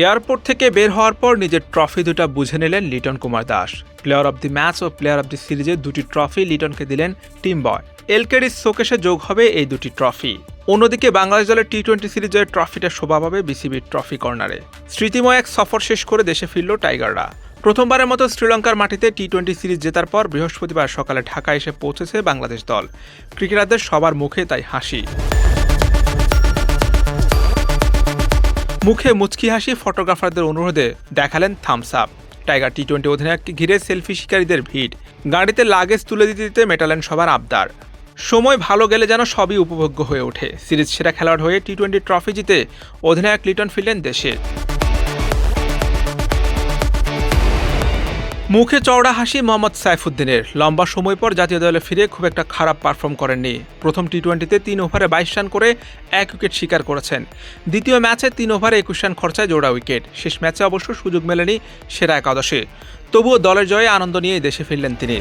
Airport থেকে বের হওয়ার পর নিজের ট্রফি দুটা বুঝে নিলেন Liton Kumar Das. Player of the match O player of the সিরিজে দুটি ট্রফি লিটনকে দিলেন টিম বয়। এলকেডির শোকেশে যোগ হবে এই দুটি ট্রফি। অন্যদিকে বাংলাদেশ দলের টি টোয়েন্টি সিরিজের ট্রফিটা শোভা পাবে বিসিবির ট্রফি কর্নারে। স্মৃতিময় এক সফর শেষ করে দেশে ফিরল টাইগাররা। প্রথমবারের মতো শ্রীলঙ্কার মাটিতে টি টোয়েন্টি সিরিজ জেতার পর বৃহস্পতিবার সকালে ঢাকা এসে পৌঁছেছে বাংলাদেশ দল। ক্রিকেটারদের সবার মুখে তাই হাসি। মুখে মুচকি হাসি ফটোগ্রাফারদের অনুরোধে দেখালেন thumbs up tiger T twenty অধিনায়ককে ঘিরে সেলফি শিকারীদের ভিড়। গাড়িতে লাগেজ তুলে দিতে দিতে মেটালেন সবার আবদার। সময় ভালো গেলে যেন সবই উপভোগ্য হয়ে ওঠে। সিরিজ সেরা খেলোয়াড় হয়ে টি টোয়েন্টি ট্রফি জিতে অধিনায়ক লিটন ফিরলেন দেশে মুখে চওড়া হাসি মোহাম্মদ সাইফুদ্দিনের। লম্বা সময় পর জাতীয় দলে ফিরে খুব একটা খারাপ পারফর্ম করেননি। প্রথম টি টোয়েন্টিতে তিন ওভারে বাইশ রান করে এক উইকেট শিকার করেছেন। দ্বিতীয় ম্যাচে তিন ওভারে একুশ রান খরচায় জোড়া উইকেট শেষ ম্যাচে অবশ্য সুযোগ মেলেনি সেরা একাদশে। তবুও দলের জয়ে আনন্দ নিয়ে দেশে ফিরলেন তিনি।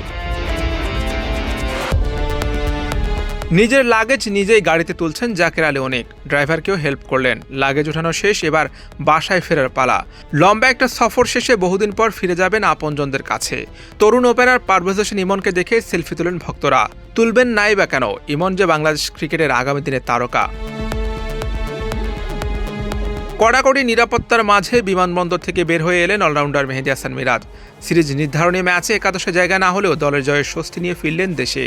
নিজের লাগেজ নিজেই গাড়িতে তুলছেন জাকের আলী অনেক। ড্রাইভারকেও হেল্প করলেন। লাগেজ ওঠানো শেষ, এবার বাসায় ফেরার পালা। লম্বা একটা সফর শেষে বহুদিন পর ফিরে যাবেন আপনজনদের কাছে। তরুণ ওপেনার পারভেজ হোসেন ইমনকে দেখে সেলফি তুলেন ভক্তরা। তুলবেন নাই বা কেন? ইমন যে বাংলাদেশ ক্রিকেটের আগামী দিনের তারকা। কড়াকড়ি নিরাপত্তার মাঝে বিমানবন্দর থেকে বের হয়ে এলেন অলরাউন্ডার মেহেদি হাসান মিরাজ। সিরিজ নির্ধারণী ম্যাচে একাদশে জায়গা না হলেও দলের জয়ের স্বস্তি নিয়ে ফিরলেন দেশে।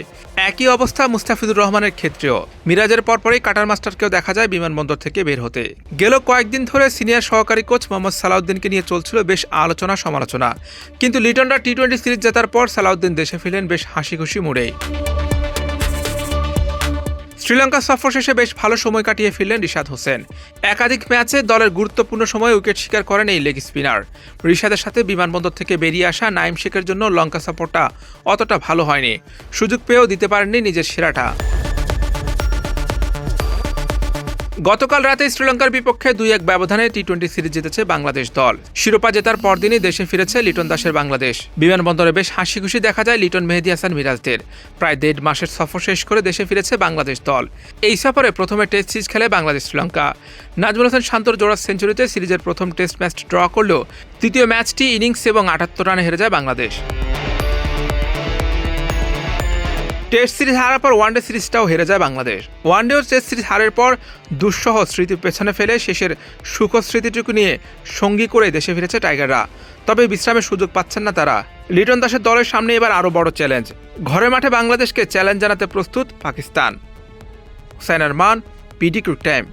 একই অবস্থা মুস্তাফিজুর রহমানের ক্ষেত্রেও। মিরাজের পরপরই কাটার মাস্টারকেও দেখা যায় বিমানবন্দর থেকে বের হতে। গেল কয়েকদিন ধরে সিনিয়র সহকারী কোচ মোহাম্মদ সালাউদ্দিনকে নিয়ে চলছিল বেশ আলোচনা সমালোচনা। কিন্তু লিটনরা টি টোয়েন্টি সিরিজ জেতার পর সালাউদ্দিন দেশে ফিরলেন বেশ হাসি খুশি মুড়েই। শ্রীলঙ্কা সফর শেষে বেশ ভালো সময় কাটিয়ে ফিরলেন রিশাদ হোসেন। একাধিক ম্যাচে দলের গুরুত্বপূর্ণ সময় উইকেট শিকার করেন এই লেগ স্পিনার। রিশাদের সাথে বিমানবন্দর থেকে বেরিয়ে আসা নাইম শেখের জন্য লঙ্কা সফরটা অতটা ভালো হয়নি। সুযোগ পেয়েও দিতে পারেননি নিজের সেরাটা। গতকাল রাতে শ্রীলঙ্কার বিপক্ষে দুই এক ব্যবধানে টি টোয়েন্টি সিরিজ জিতেছে বাংলাদেশ দল। শিরোপা জেতার পরদিনই দেশে ফিরেছে লিটন দাসের বাংলাদেশ। বিমানবন্দরে বেশ হাসি খুশি দেখা যায় লিটন মেহেদি হাসান মিরাজদের। প্রায় দেড় মাসের সফর শেষ করে দেশে ফিরেছে বাংলাদেশ দল। এই সফরে প্রথমে টেস্ট সিরিজ খেলে বাংলাদেশ শ্রীলঙ্কা। নাজমুল হাসান শান্তর জোড়া সেঞ্চুরিতে সিরিজের প্রথম টেস্ট ম্যাচ ড্র করলেও তৃতীয় ম্যাচটি ইনিংস এবং আটাত্তর রানে হেরে যায় বাংলাদেশ। টেস্ট সিরিজ হারার পর ওয়ানডে সিরিজটাও হেরে যায় বাংলাদেশ। ওয়ানডে ও টেস্ট সিরিজ হারের পর দুঃসহ স্মৃতি পেছনে ফেলে শেষের সুখ স্মৃতিটুকু নিয়ে সঙ্গী করে দেশে ফিরেছে টাইগাররা। তবে বিশ্রামের সুযোগ পাচ্ছেন না তারা। লিটন দাসের দলের সামনে এবার আরও বড় চ্যালেঞ্জ। ঘরে মাঠে বাংলাদেশকে চ্যালেঞ্জ জানাতে প্রস্তুত Pakistan. Hussain Arman, PD cric time.